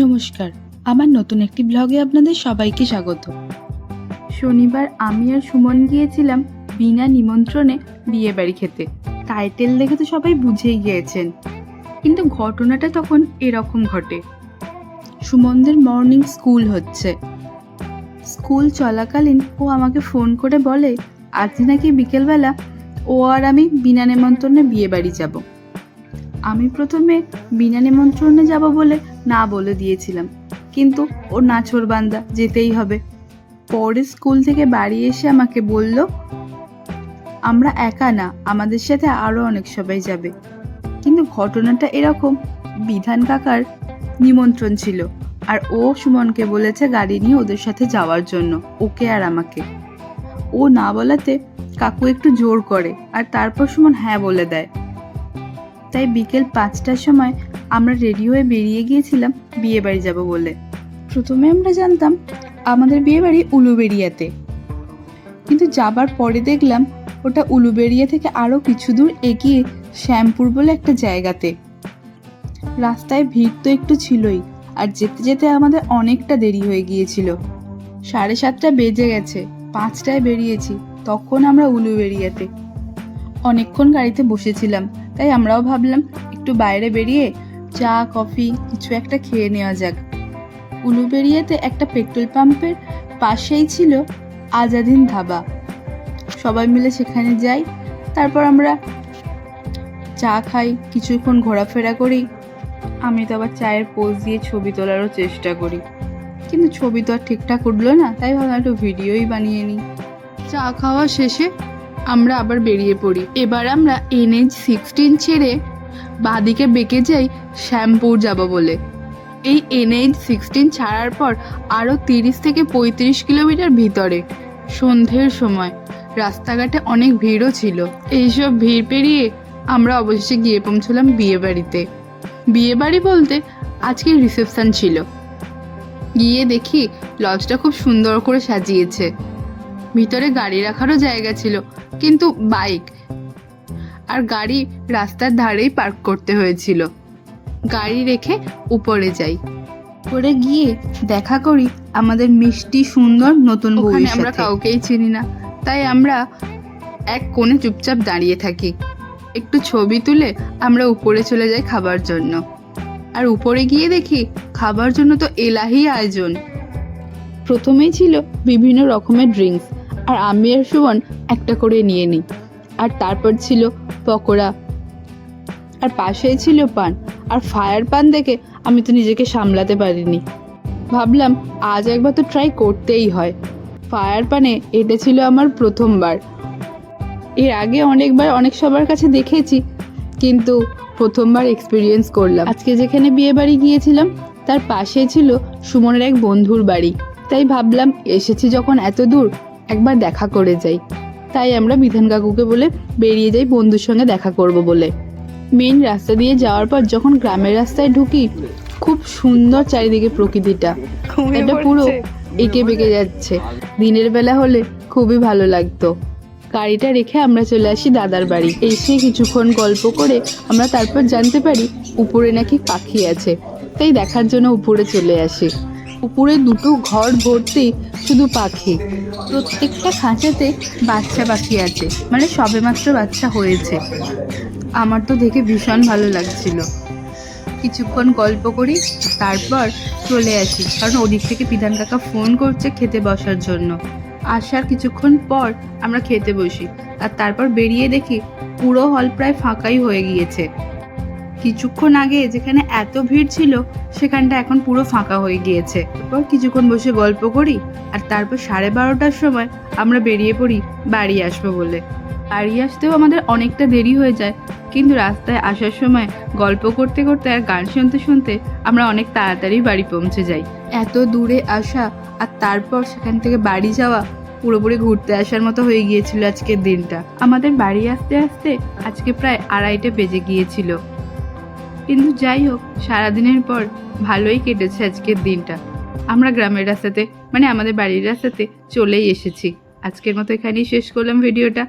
নমস্কার। আমার নতুন একটি ব্লগে আপনাদের সবাইকে স্বাগত। শনিবার আমি আর সুমন গিয়েছিলাম বিনা নিমন্ত্রণে বিয়ে বাড়ি খেতে। টাইটেল দেখে তো সবাই বুঝেই গিয়েছেন। কিন্তু ঘটনাটা তখন এরকম ঘটে। সুমনদের মর্নিং স্কুল হচ্ছে। স্কুল চলাকালীন ও আমাকে ফোন করে বলে, আজ নাকি বিকেলবেলা ও আর আমি বিনা নিমন্ত্রণে বিয়ে বাড়ি যাব। আমি প্রথমে বিনা নিমন্ত্রণে যাব বলে না বলে দিয়েছিলাম। কিন্তু ও নাছর বান্দা যেতেই হবে। পরে স্কুল থেকে বাড়ি এসে আমাকে বলল, আমরা একা না, আমাদের সাথে আরও অনেক সবাই যাবে। কিন্তু ঘটনাটা এরকম, বিধান কাকার নিমন্ত্রণ ছিল। আর ও সুমনকে বলেছে গাড়ি নিয়ে ওদের সাথে যাওয়ার জন্য, ওকে আর আমাকে। ও না বলাতে কাকু একটু জোর করে, আর তারপর সুমন হ্যাঁ বলে দেয়। তাই বিকেল পাঁচটার সময় আমরা রেডি হয়ে বেরিয়ে গিয়েছিলাম বিয়ে বাড়ি যাব বলে। প্রথমে আমরা জানতাম আমাদের বিয়ে বাড়ি উলুবেড়িয়াতে। কিন্তু যাবার পরে দেখলাম ওটা উলুবেড়িয়া থেকে আরও কিছু দূর এগিয়ে শ্যামপুর বলে একটা জায়গাতে। রাস্তায় ভিড় তো একটু ছিলই, আর যেতে যেতে আমাদের অনেকটা দেরি হয়ে গিয়েছিল। সাড়ে সাতটা বেজে গেছে, পাঁচটায় বেরিয়েছি, তখন আমরা উলুবেড়িয়াতে। অনেকক্ষণ গাড়িতে বসেছিলাম তাই আমরাও ভাবলাম একটু বাইরে বেরিয়ে চা, কফি কিছু একটা খেয়ে নেওয়া যাক। উলুবেড়িয়াতে একটা পেট্রোল পাম্পের পাশেই ছিল আজাদিন ধাবা। সবাই মিলে সেখানে যাই, তারপর আমরা চা খাই, কিছুক্ষণ ঘোরাফেরা করি। আমি তো আবার চায়ের পোজ দিয়ে ছবি তোলারও চেষ্টা করি। কিন্তু ছবি তো আর ঠিকঠাক উঠল না, তাই ভাবলাম একটু ভিডিওই বানিয়ে নিই। চা খাওয়া শেষে আমরা আবার বেরিয়ে পড়ি। এবার আমরা এনএইচ সিক্সটিন ছেড়ে বাদিকে বেঁকে যাই শ্যামপুর যাব বলে। এই এনএইচ সিক্সটিন ছাড়ার পর আরও তিরিশ থেকে পঁয়ত্রিশ কিলোমিটার ভিতরে, সন্ধ্যের সময়। রাস্তাঘাটে অনেক ভিড়ও ছিল। এইসব ভিড় পেরিয়ে আমরা অবশেষে গিয়ে পৌঁছলাম বিয়ে বাড়িতে বিয়ে বাড়ি বলতে আজকে রিসেপশন ছিল। গিয়ে দেখি লজটা খুব সুন্দর করে সাজিয়েছে। ভিতরে গাড়ি রাখারও জায়গা ছিল কিন্তু বাইক আর গাড়ি রাস্তার ধারেই পার্ক করতে হয়েছিল। গাড়ি রেখে উপরে যাই। উপরে গিয়ে দেখা করি আমাদের মিষ্টি সুন্দর নতুন বউয়ের আমরা কাউকেই চিনি না। তাই আমরা এক কোণে চুপচাপ দাঁড়িয়ে থাকি। একটু ছবি তুলে আমরা উপরে চলে যাই খাবার জন্য। আর উপরে গিয়ে দেখি খাবার জন্য তো এলাহি আয়োজন। প্রথমেই ছিল বিভিন্ন রকমের ড্রিঙ্কস আর আমি আর সুমন একটা করে নিয়ে নিই। আর তারপর ছিল পকোড়া। আর পাশেই ছিল পান। আর ফায়ার পান দেখে আমি তো নিজেকে সামলাতে পারিনি। ভাবলাম, আজ একবার তো ট্রাই করতেই হয়। ফায়ার পানে এটা ছিল আমার প্রথমবার। এর আগে অনেকবার অনেক সবার কাছে দেখেছি, কিন্তু প্রথমবার এক্সপিরিয়েন্স করলাম। আজকে যেখানে বিয়ে বাড়ি গিয়েছিলাম, তার পাশে ছিল সুমনের এক বন্ধুর বাড়ি। তাই ভাবলাম এসেছি যখন এত দূর একবার দেখা করে যাই। তাই আমরা বিধান কাকুকে বলে বেরিয়ে যাই বন্ধুর সঙ্গে দেখা করব বলে। মেন রাস্তা দিয়ে যাওয়ার পর যখন গ্রামের রাস্তায় ঢুকি খুব সুন্দর চারিদিকে প্রকৃতিটা। এটা পুরো এঁকে বেঁকে যাচ্ছে। দিনের বেলা হলে খুবই ভালো লাগতো। গাড়িটা রেখে আমরা চলে আসি দাদার বাড়ি। এসে কিছুক্ষণ গল্প করে আমরা তারপর জানতে পারি উপরে নাকি পাখি আছে। তাই দেখার জন্য উপরে চলে আসি। উপরে দুটো ঘর ভর্তি শুধু পাখি। প্রত্যেকটা খাঁচাতে বাচ্চা পাখি আছে মানে সবেমাত্র বাচ্চা হয়েছে। আমার তো দেখে ভীষণ ভালো লাগছিল। কিছুক্ষণ গল্প করি, তারপর চলে আসি, কারণ ওদিক থেকে বিধান কাকা ফোন করছে খেতে বসার জন্য। আসার কিছুক্ষণ পর আমরা খেতে বসি, আর তারপর বেরিয়ে দেখি পুরো হল প্রায় ফাঁকাই হয়ে গিয়েছে। কিছুক্ষণ আগে যেখানে এত ভিড় ছিল, সেখানটা এখন পুরো ফাঁকা হয়ে গিয়েছে। এরপর কিছুক্ষণ বসে গল্প করি, আর তারপর সাড়ে বারোটার সময় আমরা বেরিয়ে পড়ি বাড়ি আসব বলে। বাড়ি আসতেও আমাদের অনেকটা দেরি হয়ে যায়, কিন্তু রাস্তায় আসার সময় গল্প করতে করতে আর গান শুনতে শুনতে আমরা অনেক তাড়াতাড়ি বাড়ি পৌঁছে যাই। এত দূরে আসা আর তারপর সেখান থেকে বাড়ি যাওয়া পুরোপুরি ঘুরতে আসার মতো হয়ে গিয়েছিল আজকের দিনটা। আমাদের বাড়ি আসতে আসতে আজকে প্রায় আড়াইটে বেজে গিয়েছিল। কিন্তু যাই হোক, সারাদিনের পর ভালোই কেটেছে আজকের দিনটা। আমরা গ্রামের রাস্তাতে মানে আমাদের বাড়ির রাস্তাতে চলেই এসেছি। আজকের মতো এখানেই শেষ করলাম ভিডিওটা।